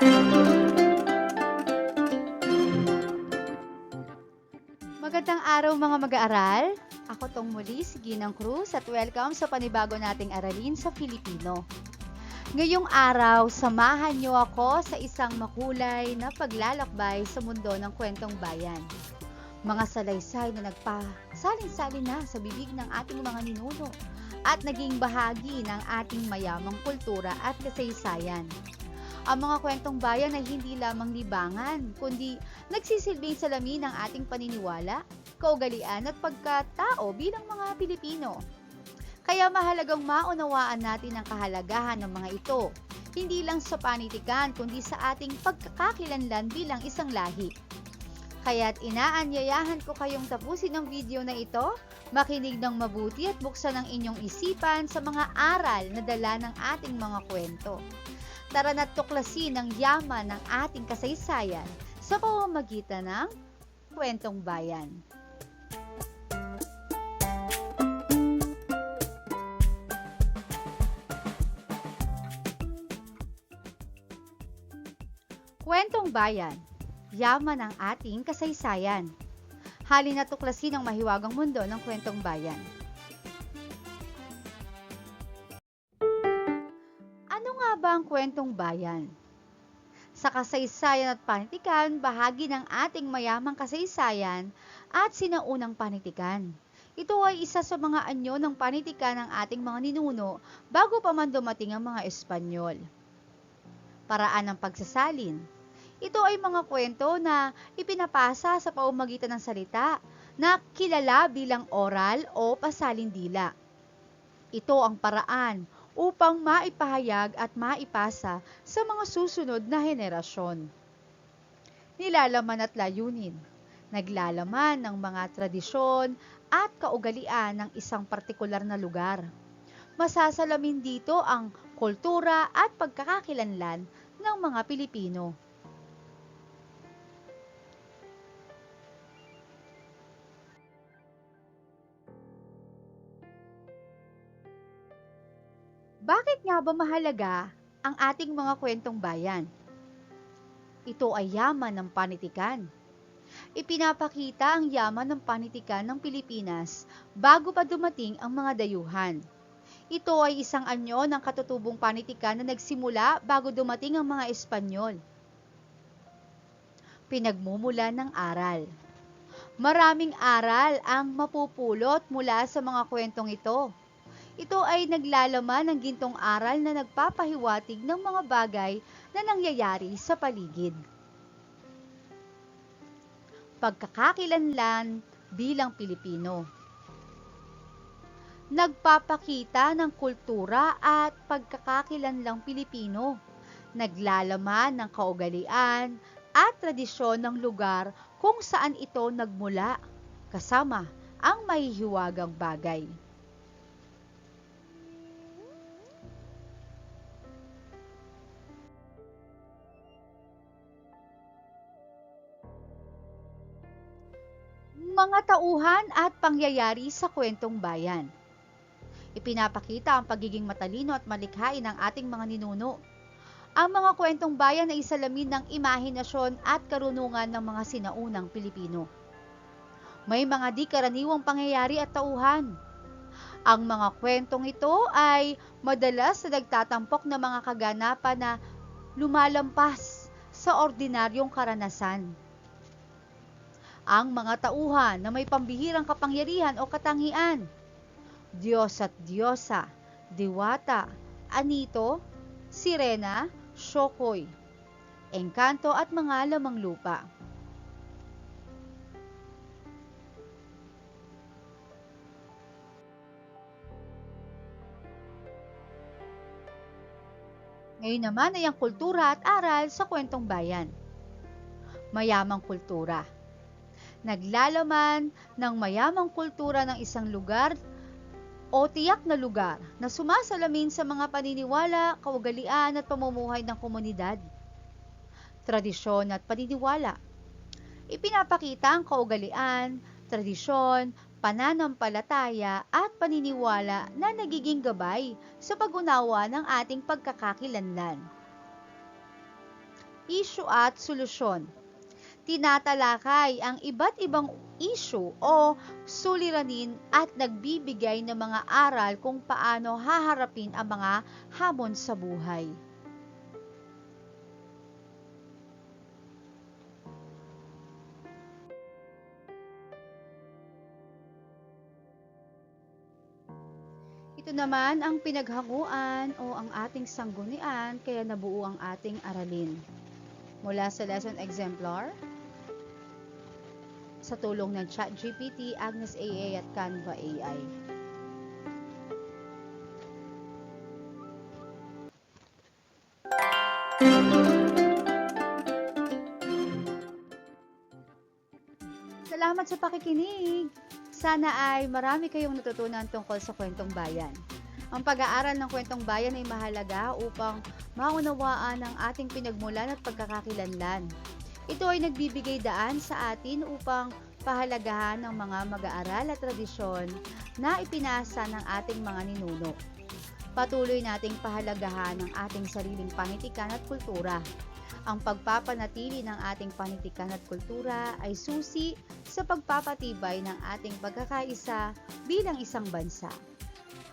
Magandang araw mga mag-aaral. Ako tong muli si Ginang Cruz at welcome sa panibago nating aralin sa Filipino. Ngayong araw, samahan niyo ako sa isang makulay na paglalakbay sa mundo ng kwentong bayan. Mga salaysay na nagpasalin-salin na sa bibig ng ating mga ninuno at naging bahagi ng ating mayamang kultura at kasaysayan. Ang mga kwentong bayan ay hindi lamang libangan, kundi nagsisilbing salamin ng ating paniniwala, kaugalian at pagkatao bilang mga Pilipino. Kaya mahalagang maunawaan natin ang kahalagahan ng mga ito, hindi lang sa panitikan kundi sa ating pagkakakilanlan bilang isang lahi. Kaya't inaanyayahan ko kayong tapusin ang video na ito, makinig ng mabuti at buksan ang inyong isipan sa mga aral na dala ng ating mga kwento. Tara na't tuklasin ang yaman ng ating kasaysayan sa pamamagitan ng kwentong bayan. Kwentong bayan, yaman ng ating kasaysayan. Halina tuklasin ang mahiwagang mundo ng kwentong bayan. Ang kwentong bayan? Sa kasaysayan at panitikan, bahagi ng ating mayamang kasaysayan at sinaunang panitikan. Ito ay isa sa mga anyo ng panitikan ng ating mga ninuno bago pa man dumating ang mga Espanyol. Paraan ng pagsasalin. Ito ay mga kwento na ipinapasa sa paumagitan ng salita na kilala bilang oral o pasalindila. Ito ang paraan upang maipahayag at maipasa sa mga susunod na henerasyon. Nilalaman at layunin. Naglalaman ng mga tradisyon at kaugalian ng isang partikular na lugar. Masasalamin dito ang kultura at pagkakakilanlan ng mga Pilipino. Bakit nga ba mahalaga ang ating mga kwentong bayan? Ito ay yaman ng panitikan. Ipinapakita ang yaman ng panitikan ng Pilipinas bago pa dumating ang mga dayuhan. Ito ay isang anyo ng katutubong panitikan na nagsimula bago dumating ang mga Espanyol. Pinagmumula ng aral. Maraming aral ang mapupulot mula sa mga kwentong ito. Ito ay naglalaman ng gintong aral na nagpapahiwatig ng mga bagay na nangyayari sa paligid. Pagkakakilanlan bilang Pilipino. Nagpapakita ng kultura at pagkakakilanlang Pilipino. Naglalaman ng kaugalian at tradisyon ng lugar kung saan ito nagmula, kasama ang mahihiwagang bagay. Mga tauhan at pangyayari sa kwentong bayan. Ipinapakita ang pagiging matalino at malikhain ng ating mga ninuno. Ang mga kwentong bayan ay salamin ng imahinasyon at karunungan ng mga sinaunang Pilipino. May mga di karaniwang pangyayari at tauhan. Ang mga kwentong ito ay madalas na nagtatampok ng mga kaganapan na lumalampas sa ordinaryong karanasan ang mga tauhan na may pambihirang kapangyarihan o katangian. Diyos at Diyosa, Diwata, Anito, Sirena, Shokoy, Engkanto at mga lamang lupa. Ngayon naman ay ang kultura at aral sa kwentong bayan. Mayamang kultura naglalaman ng mayamang kultura ng isang lugar o tiyak na lugar na sumasalamin sa mga paniniwala, kaugalian at pamumuhay ng komunidad. Tradisyon at paniniwala. Ipinapakita ang kaugalian, tradisyon, pananampalataya at paniniwala na nagiging gabay sa pag-unawa ng ating pagkakakilanlan. issue at solusyon. Tinatalakay ang iba't ibang issue o suliranin at nagbibigay ng mga aral kung paano haharapin ang mga hamon sa buhay. Ito naman ang pinaghanguan o ang ating sanggunian kaya nabuo ang ating aralin. Mula sa lesson exemplar, sa tulong ng ChatGPT, Agnes AA at Canva AI. Salamat sa pakikinig! Sana ay marami kayong natutunan tungkol sa kwentong bayan. Ang pag-aaral ng kwentong bayan ay mahalaga upang maunawaan ang ating pinagmulan at pagkakakilanlan. Ito ay nagbibigay daan sa atin upang pahalagahan ng mga mag-aaral at tradisyon na ipinasa ng ating mga ninuno. Patuloy nating pahalagahan ang ating sariling panitikan at kultura. Ang pagpapanatili ng ating panitikan at kultura ay susi sa pagpapatibay ng ating pagkakaisa bilang isang bansa.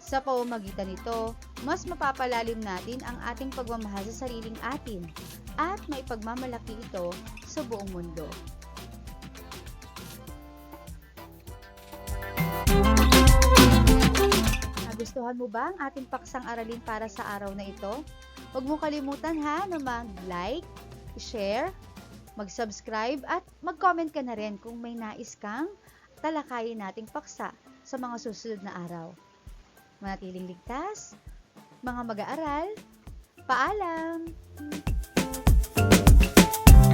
Sa pamamagitan nito, mas mapapalalim natin ang ating pagmamahal sa sariling atin at maipagmamalaki ito sa buong mundo. Nagustuhan mo ba ang ating paksang aralin para sa araw na ito? Huwag mo kalimutan ha na mag-like, share, mag-subscribe at mag-comment ka na rin kung may nais kang talakayin nating paksa sa mga susunod na araw. Manatiling ligtas, mga mag-aaral, paalam!